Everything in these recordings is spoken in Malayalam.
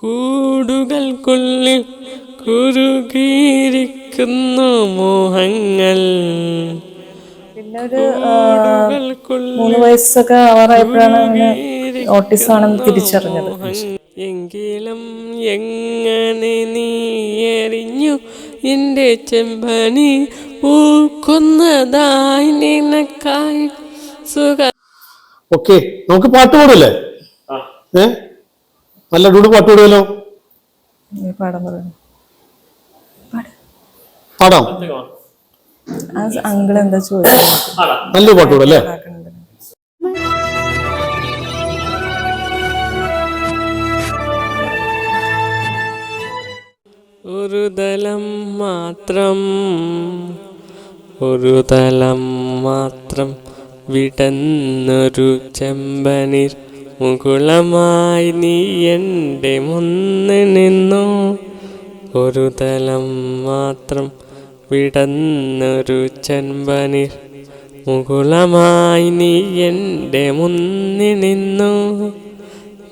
കൂടുകൾക്കുള്ളിൽ കുരുകിയിരിക്കുന്നു മോഹങ്ങൾ. പിന്നെ ഒരു മൂന്ന് വയസ്സൊക്കെ ആവാറായപ്പോഴാണ് അങ്ങനെ ഓട്ടിസം തിരിച്ചറിഞ്ഞത്. എങ്കിലും എങ്ങനെ നീ എറിഞ്ഞു എന്റെ ചെമ്പനി പൂക്കുന്നതായി നിനക്കായി സുഖ ഓക്കെ നമുക്ക് പാട്ട് പാടല്ലേ? ഏ? നല്ല അടിപൊളി പാട്ട് പാടുമല്ലോ ഈ പാടാൻ പറഞ്ഞു പാടാം. അങ്കിൾ എന്താ നല്ല പാട്ട് പാടല്ലേ ഒരു തലം മാത്രം ഒരു തലം മാത്രം വിടന്നൊരു ചെമ്പനിർ മുകുളമായി നീ എന്റെ മുന്ന് നിന്നു. ഒരു തലം മാത്രം വിടന്നൊരു ചെമ്പനിർ മുകുളമായി നീ എന്റെ മുന്ന് നിന്നു.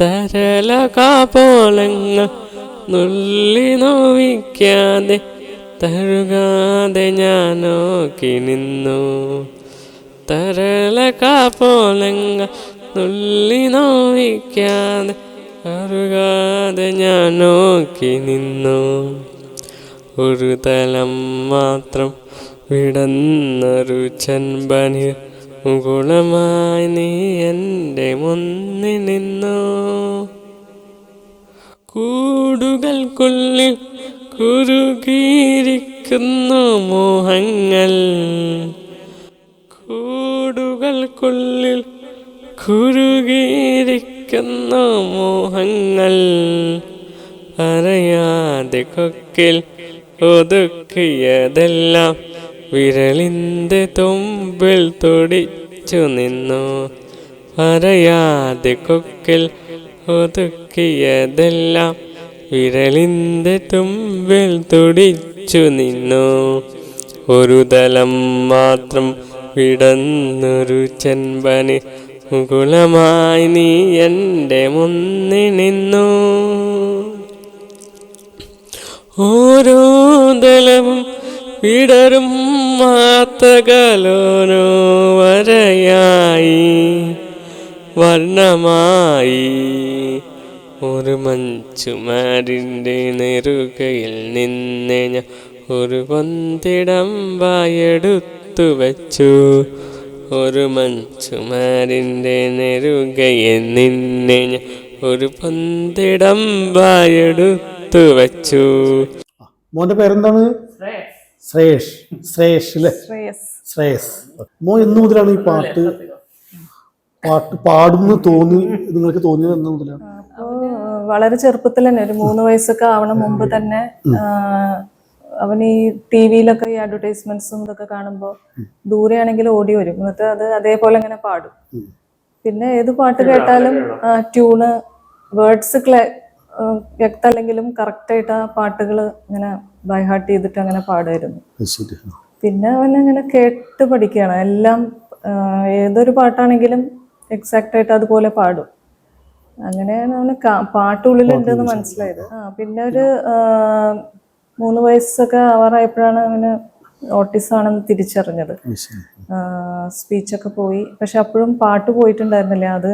തരല കാപോലങ്ങൾ നുള്ളി നോവിക്കാതെ തഴുകാതെ ഞാൻ നോക്കി നിന്നു. തരല തരലകാപോലങ്ങൾ നുള്ളി നോവിക്കാതെ അറുകാതെ ഞാൻ നോക്കി നിന്നു. ഒരു തലം മാത്രം വിടന്നൊരു ചെമ്പനി മുകുളമായി നീ എന്റെ മുന്നിൽ നിന്നു. കൂടുകൾക്കുള്ളിൽ കുരുകിയിരിക്കുന്നു മോഹങ്ങൾ. കൂടുകൾക്കുള്ളിൽ കുരുകിയിരിക്കുന്നു മോഹങ്ങൾ അറിയാതെ കൊക്കിൽ ഒതുക്കിയതെല്ലാം വിരലിന്റെ തുമ്പിൽ തുടിച്ചു നിന്നു. അറിയാതെ കൊക്കിൽ ഒതുക്കിയതെല്ലാം വിരലിന്റെ തുമ്പിൽ തുടിച്ചു നിന്നു. ഒരു തലം മാത്രം വിടന്നൊരു ചെമ്പനി മുകുളമായി നീ എന്റെ മുന്നിൽ നിന്നു. ഓരോ ദലവും വിടരും മാത്തകലോനോ വരയായി. വർണമായി ഒരു മഞ്ചുമാരിന്റെ നെറുകയിൽ നിന്ന് ഞാൻ ഒരു പന്തിടം വായെടുത്തു വച്ചു. ഒരു മഞ്ചുമാരിന്റെ നെരുകയെ നിന്നെ ഞാൻ ഒരു പന്തിടം വായെടുത്തു വച്ചു. മോന്റെ പേരെന്താണ്? ശ്രേഷ് ശ്രേഷ് അല്ലേ? ശ്രേയസ്. ശ്രേയസ്. മോ എന്ന് മുതലാണ് ഈ പാട്ട് പാട്ട് പാടുന്നു തോന്നി നിങ്ങൾക്ക് തോന്നിയത് എന്ന് മുതലാണ്? വളരെ ചെറുപ്പത്തിൽ തന്നെ ഒരു മൂന്ന് വയസ്സൊക്കെ ആവണ മുമ്പ് തന്നെ അവൻ ഈ ടി വിയിലൊക്കെ ഈ അഡ്വർടൈസ്മെന്റ്സും ഇതൊക്കെ കാണുമ്പോൾ ദൂരെയാണെങ്കിൽ ഓടി വരും. എന്നിട്ട് അത് അതേപോലെ ഇങ്ങനെ പാടും. പിന്നെ ഏത് പാട്ട് കേട്ടാലും ട്യൂണ് വേർഡ്സ് ക്ലേ കറക്റ്റ് ആയിട്ട് ആ പാട്ടുകൾ ഇങ്ങനെ ബൈ ഹാർട്ട് ചെയ്തിട്ട് അങ്ങനെ പാടുമായിരുന്നു. പിന്നെ അവൻ അങ്ങനെ കേട്ട് പഠിക്കുകയാണ്. എല്ലാം ഏതൊരു പാട്ടാണെങ്കിലും എക്സാക്റ്റ് ആയിട്ട് അതുപോലെ പാടും. അങ്ങനെയാണ് അവന് പാട്ടുള്ളിലുണ്ടെന്ന് പാട്ട് ഉള്ളിലുണ്ടെന്ന് മനസ്സിലായത്. ആ. പിന്നെ ഒരു മൂന്ന് വയസ്സൊക്കെ ആവാറായപ്പോഴാണ് അവന് ഓട്ടിസം ആണെന്ന് തിരിച്ചറിഞ്ഞത് സ്പീച്ചൊക്കെ പോയി. പക്ഷെ അപ്പോഴും പാട്ട് പോയിട്ടുണ്ടായിരുന്നില്ല. അത്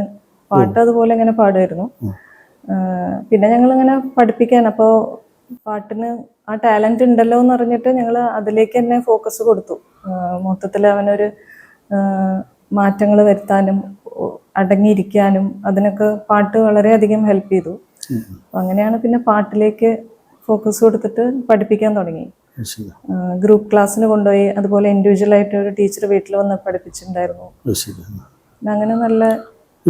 പാട്ട് അതുപോലെ ഇങ്ങനെ പാടുമായിരുന്നു. പിന്നെ ഞങ്ങൾ ഇങ്ങനെ പഠിപ്പിക്കാൻ. അപ്പോൾ പാട്ടിന് ആ ടാലന്റ് ഉണ്ടല്ലോ എന്ന് അറിഞ്ഞിട്ട് ഞങ്ങൾ അതിലേക്ക് തന്നെ ഫോക്കസ് കൊടുത്തു. മൊത്തത്തിൽ അവനൊരു മാറ്റങ്ങൾ വരുത്താനും അടങ്ങിയിരിക്കാനും അതിനൊക്കെ പാട്ട് വളരെയധികം ഹെൽപ്പ് ചെയ്തു. അങ്ങനെയാണ് പിന്നെ പാട്ടിലേക്ക് ഫോക്കസ് കൊടുത്തിട്ട് പഠിപ്പിക്കാൻ തുടങ്ങി. ഗ്രൂപ്പ് ക്ലാസ്സിന് കൊണ്ടുപോയി അതുപോലെ ഇൻഡിവിജ്വൽ ആയിട്ട് ഒരു ടീച്ചർ വീട്ടിൽ വന്ന് പഠിപ്പിച്ചിട്ടുണ്ടായിരുന്നു. അങ്ങനെ നല്ല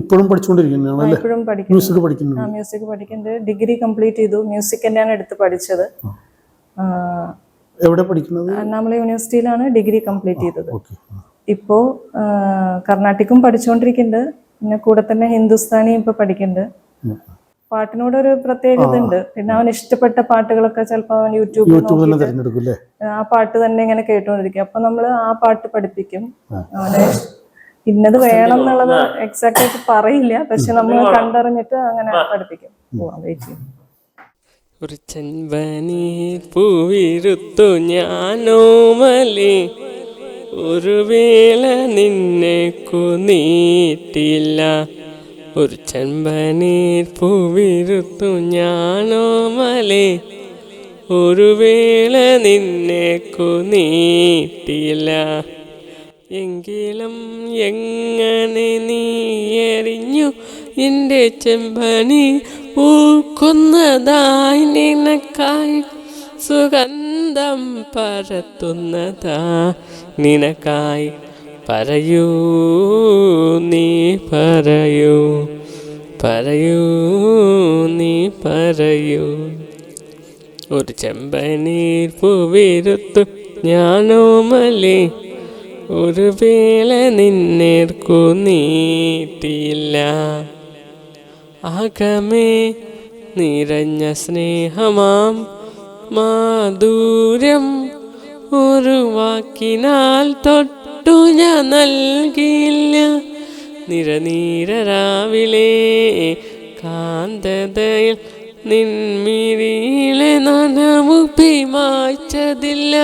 ഇപ്പോഴും പഠിച്ചുകൊണ്ടിരിക്കുന്നതാണ് ഇപ്പോഴും പഠിക്കുന്നു. മ്യൂസിക് പഠിക്കുന്നുണ്ട്. മ്യൂസിക് പഠിക്കുന്നുണ്ട്. ഡിഗ്രി കംപ്ലീറ്റ് ചെയ്തു. മ്യൂസിക് തന്നെയാണ് എടുത്ത് പഠിച്ചത്. എവിടെ പഠിക്കുന്നത്? അണ്ണാമല യൂണിവേഴ്സിറ്റിയിലാണ് ഡിഗ്രി കംപ്ലീറ്റ് ചെയ്തത്. ഇപ്പോ കർണാട്ടിക്കും പഠിച്ചുകൊണ്ടിരിക്കുന്നുണ്ട്. പിന്നെ കൂടെ തന്നെ ഹിന്ദുസ്ഥാനിയും ഇപ്പൊ പഠിക്കുന്നുണ്ട്. പാട്ടിനോട് ഒരു പ്രത്യേകത ഉണ്ട് പിന്നെ അവൻ ഇഷ്ടപ്പെട്ട പാട്ടുകളൊക്കെ ചിലപ്പോൾ അവൻ യൂട്യൂബിൽ ആ പാട്ട് തന്നെ ഇങ്ങനെ കേട്ടുകൊണ്ടിരിക്കും അപ്പൊ നമ്മൾ ആ പാട്ട് പഠിപ്പിക്കും. അവനെ ഇന്നത് വേണം എന്നുള്ളത് എക്സാക്ട് ആയിട്ട് പറയില്ല. പക്ഷെ നമ്മൾ കണ്ടറിഞ്ഞിട്ട് അങ്ങനെ പഠിപ്പിക്കും. പോവാൻ വെയിറ്റ് ചെയ്യും. ഒരു ചെമ്പനീർ പൂവിരുത്തു ഞാനോമലേ ഒരു വേള നിന്നെ കുനീട്ടില്ല ഒരു ചെമ്പനീർ പൂവിരുത്തു ഞാനോ മലെ. ഒരു വേള നിന്നെ കുനീട്ടില്ല. എങ്കിലും എങ്ങനെ നീ എന്റെ ചെമ്പനി പൂക്കുന്നതായി നിനക്കായി സുഗന്ധം പരത്തുന്നതാ നിനക്കായി. പറയൂ നീ പറയൂ. പറയൂ നീ പറയൂ. ഒരു ചെമ്പനീർ പൂവിരുത്തു ഞാനോ മലി. ഒരു വേള നിന്നേർക്കു നീട്ടിയില്ല. ആകമേ നിറഞ്ഞ സ്നേഹമാം മാധുര്യം ഒരു വാക്കിനാൽ തൊട്ടു ഞാൻ നൽകിയില്ല നിരനീര രാവിലെ കാന്തതയിൽ നിൻമിരിയിലെ നനവു പിമാച്ചതില്ല.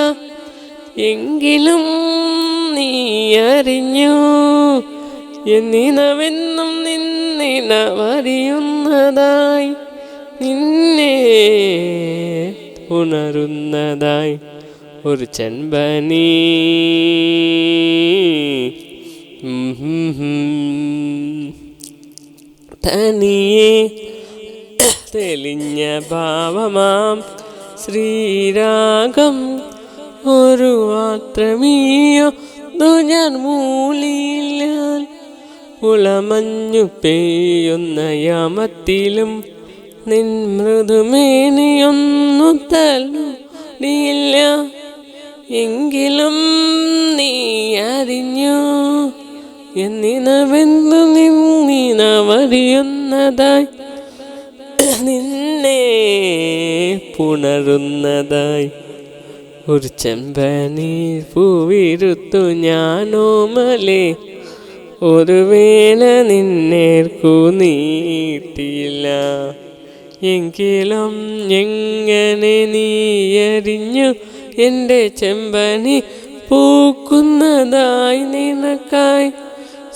എങ്കിലും നീ അറിഞ്ഞു എന്നിനവെന്നും നിന്നിനവറിയുന്നതായി നിന്നെ ഉണരുന്നതായി ഒരു ബനി. തനിയെ തെളിഞ്ഞ ഭാവമാം ശ്രീരാഗം. ഒരു മാത്രമീയോ ഞാൻ മൂലിയില്ല ഉളമഞ്ഞു പെയ്യുന്ന യാമത്തിലും നിൻ മൃദുമേനിയൊന്നു തല്ലുടിയില്ല എങ്കിലും നീ അറിഞ്ഞു. എന്നിനവെന്നു നിന്നിനവറിയുന്നതായി നിന്നെ പുണരുന്നതായി. ഒരു ചെമ്പനി പൂവിരുത്തു ഞാനോമലേ. ഒരു വേല നിന്നേർക്കു നീട്ടിയില്ല. എങ്കിലും എങ്ങനെ നീ എറിഞ്ഞു എന്റെ ചെമ്പനി പൂക്കുന്നതായി നിനക്കായി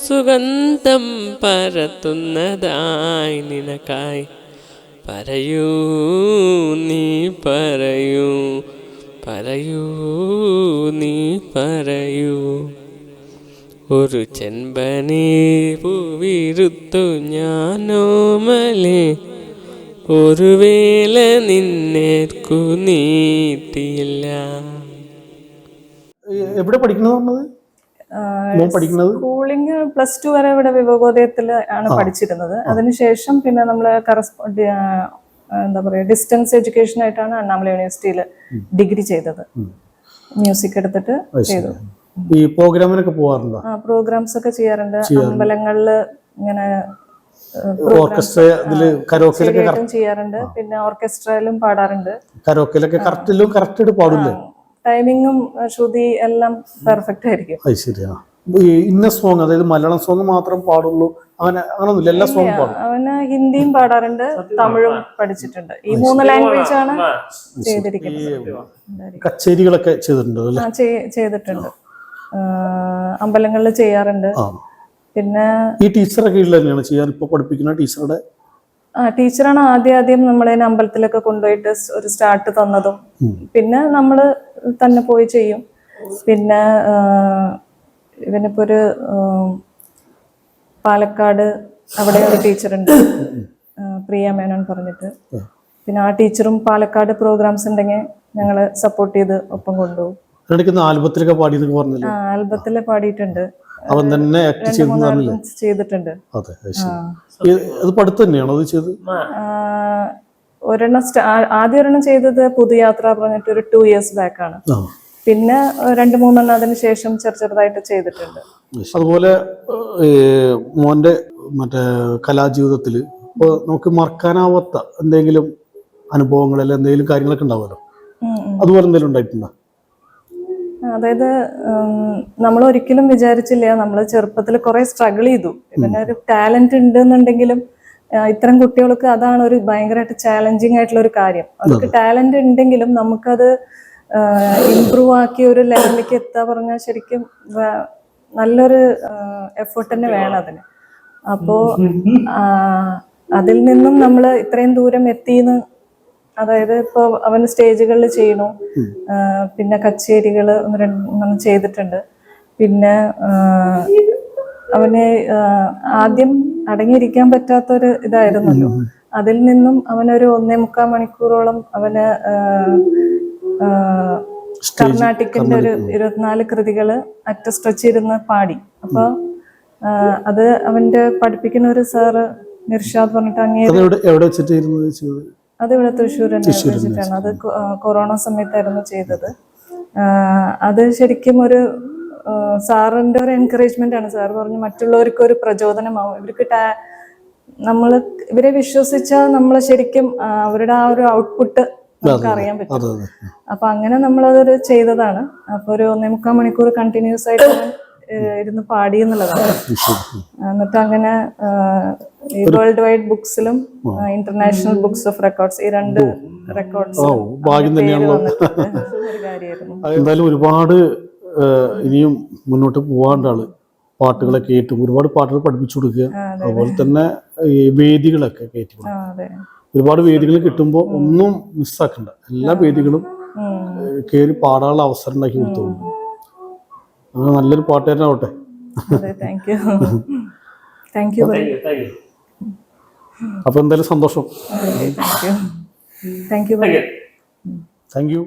സുഗന്ധം പരത്തുന്നതായി നിനക്കായി. പറയൂ നീ പറയൂ പറയൂ നീ പറയൂ. ഒരു ചെമ്പനി പൂവിരുത്തു ഞാനോമലേ ഒരു വേല നിന്നേർക്കു നീട്ടിയില്ല. എവിടെ പഠിക്കുന്നത് സ്കൂളിങ് പ്ലസ് ടു വരെ ഇവിടെ വിവേകോദയത്തിൽ ആണ് പഠിച്ചിരുന്നത്. അതിനുശേഷം പിന്നെ നമ്മൾ കറസ്പോണ്ട് എന്താ പറയുക ഡിസ്റ്റൻസ് എഡ്യൂക്കേഷൻ ആയിട്ടാണ് അണ്ണാമല യൂണിവേഴ്സിറ്റിയിൽ ഡിഗ്രി ചെയ്തത്. മ്യൂസിക് എടുത്തിട്ട് ചെയ്തു. ഈ പ്രോഗ്രാമിനൊക്കെ പോകാറുണ്ടോ ആ പ്രോഗ്രാംസ് ഒക്കെ ചെയ്യാറുണ്ട്. അമ്പലങ്ങളിൽ ഇങ്ങനെ ഓർക്കസ്ട്ര ഇതിൽ കരോക്കിലൊക്കെ ചെയ്യാറുണ്ട്. പിന്നെ ഓർക്കസ്ട്രയിലും പാടാറുണ്ട്. കരോക്കിലൊക്കെ കറക്റ്റിലും കറക്റ്റ് പാടില്ലേ? ടൈമിങ്ങും ശ്രുതി എല്ലാം പെർഫെക്റ്റ് ആയിരിക്കും. അത് ശരിയാ ഇന്ന സോങ് അതായത് മലയാളം സോങ് മാത്രം പാടുള്ളൂ. അങ്ങനെ അങ്ങനൊന്നുമില്ല എല്ലാ സോങ് പാടും. അവന് ഹിന്ദിയും പാടാറുണ്ട് തമിഴും പഠിച്ചിട്ടുണ്ട്. ഈ മൂന്ന് ലാംഗ്വേജ് ആണ് ചെയ്തിരിക്കുന്നത്. കച്ചേരികളൊക്കെ ചെയ്തിട്ടുണ്ട് അല്ലേ? ആ ചെയ്തിട്ടുണ്ട്. അമ്പലങ്ങളിൽ ചെയ്യാറുണ്ട്. ആ. പിന്നെ ഈ ടീച്ചറെ കീഴിൽ തന്നെയാണ് ചെയ്യാൻ ഇപ്പൊ പഠിപ്പിക്കുന്ന ടീച്ചറുടെ? ആ ടീച്ചറാണ് ആദ്യം ആദ്യം നമ്മളെ അമ്പലത്തിലൊക്കെ കൊണ്ടുപോയിട്ട് ഒരു സ്റ്റാർട്ട് തന്നതും. പിന്നെ നമ്മൾ തന്നെ പോയി ചെയ്യും. പിന്നെ ഇവനിപ്പോ ഒരു പാലക്കാട് അവിടെ ഒരു ടീച്ചറുണ്ട്. പ്രിയ മേനോൻ പറഞ്ഞിട്ട്. പിന്നെ ആ ടീച്ചറും പാലക്കാട് പ്രോഗ്രാംസ് ഉണ്ടെങ്കിൽ ഞങ്ങൾ സപ്പോർട്ട് ചെയ്ത് ഒപ്പം കൊണ്ടുപോകും. ആൽബത്തിലൊക്കെ പാടിയിട്ടുണ്ട്. അവൻ തന്നെ ആക്ട് ചെയ്തിട്ടുണ്ട്. അതെ അത് ശരി. ഈ- അത് പഠിത്തം തന്നെയാണോ അത് ചെയ്ത് ഒരെണ്ണം ആദ്യ ഒരെണ്ണം ചെയ്തത് പുതുയാത്ര പറഞ്ഞിട്ട് ഒരു ടു ഇയേഴ്സ് ബാക്ക് ആണ്. പിന്നെ രണ്ട് മൂന്നെണ്ണം അതിന് ശേഷം ചെറു ചെറുതായിട്ട് ചെയ്തിട്ടുണ്ട്. അതുപോലെ മോന്റെ മറ്റേ കലാജീവിതത്തിൽ ഇപ്പോൾ നമുക്ക് മറക്കാനാവാത്ത എന്തെങ്കിലും അനുഭവങ്ങൾ അല്ലെങ്കിൽ എന്തെങ്കിലും കാര്യങ്ങളൊക്കെ ഉണ്ടാവുമല്ലോ. അതുപോലെ എന്തെങ്കിലും ഉണ്ടായിട്ടുണ്ടോ? അതായത് നമ്മൾ ഒരിക്കലും വിചാരിച്ചില്ല നമ്മൾ ചെറുപ്പത്തിൽ കുറെ സ്ട്രഗിൾ ചെയ്തു. പിന്നെ ഒരു ടാലന്റ് ഉണ്ട് എന്നുണ്ടെങ്കിലും ഇത്തരം കുട്ടികൾക്ക് അതാണ് ഒരു ഭയങ്കരമായിട്ട് ചാലഞ്ചിങ് ആയിട്ടുള്ള ഒരു കാര്യം. അവർക്ക് ടാലന്റ് ഉണ്ടെങ്കിലും നമുക്കത് ഇമ്പ്രൂവ് ആക്കി ഒരു ലെവലിലേക്ക് എത്താ പറഞ്ഞാൽ ശരിക്കും നല്ലൊരു എഫേർട്ട് തന്നെ വേണം അതിന്. അപ്പോ അതിൽ നിന്നും നമ്മൾ ഇത്രയും ദൂരം എത്തിന്ന് അതായത് ഇപ്പൊ അവൻ സ്റ്റേജുകളിൽ ചെയ്യണു. പിന്നെ കച്ചേരികൾ ഒന്ന് രണ്ടെണ്ണം ചെയ്തിട്ടുണ്ട്. പിന്നെ അവനെ അവന് ആദ്യം അടങ്ങിയിരിക്കാൻ പറ്റാത്തൊരു ഇതായിരുന്നല്ലോ. അതിൽ നിന്നും അവനൊരു ഒന്നേ മുക്കാൽ മണിക്കൂറോളം അവന് കർണാട്ടിക്കിന്റെ ഒരു ഇരുപത്തിനാല് കൃതികൾ അറ്റ സ്ട്രെച്ച് പാടി. അപ്പൊ അത് അവന്റെ പഠിപ്പിക്കുന്ന ഒരു സാറ് നിർഷാദ് പറഞ്ഞിട്ട് അങ്ങേ എവിടെ എവിടെ വെച്ചിട്ടായിരുന്നു ചെയ്തത് അത് ഇവിടെ തൃശ്ശൂർ വെച്ചിട്ടാണ്. അത് കൊറോണ സമയത്തായിരുന്നു ചെയ്തത്. അത് ശരിക്കും ഒരു സാറിന്റെ സാറിന്റെ ഒരു എൻകറേജ്മെന്റ് ആണ്. സാർ പറഞ്ഞു മറ്റുള്ളവർക്ക് ഒരു പ്രചോദനമാവും. ഇവർക്ക് ടാ- നമ്മൾ ഇവരെ വിശ്വസിച്ചാൽ നമ്മൾ ശരിക്കും അവരുടെ ആ ഒരു ഔട്ട്പുട്ട് നമുക്ക് അറിയാൻ പറ്റും. അപ്പൊ അങ്ങനെ നമ്മളതൊരു ചെയ്തതാണ്. അപ്പൊ ഒരു ഒന്നേ മുക്കാൽ മണിക്കൂർ കണ്ടിന്യൂസ് ആയിട്ട് ഇരുന്ന് പാടി എന്നുള്ളതാണ് എന്നിട്ട് അങ്ങനെ വേൾഡ് വൈഡ് ബുക്സിലും ഇന്റർനാഷണൽ ബുക്സ് ഓഫ് റെക്കോർഡ്സ് ഈ രണ്ട് റെക്കോർഡ്സ് ഭാഗ്യം കാര്യമായിരുന്നു. എന്തായാലും ഒരുപാട് ഇനിയും മുന്നോട്ട് പോവാണ്ടാൾ പാട്ടുകളെ കേട്ടും ഒരുപാട് പാട്ടുകൾ പഠിപ്പിച്ചു കൊടുക്കുക. അതുപോലെ തന്നെ ഈ വേദികളൊക്കെ കയറ്റി ഒരുപാട് വേദികൾ കിട്ടുമ്പോൾ ഒന്നും മിസ്സാക്കണ്ട എല്ലാ വേദികളും കയറി പാടാനുള്ള അവസരം ഉണ്ടാക്കി കൊടുത്തോളൂ. അങ്ങനെ നല്ലൊരു പാട്ടുകാരനാവട്ടെ യു താങ്ക് യു അപ്പൊ എന്തായാലും സന്തോഷം. Thank you thank you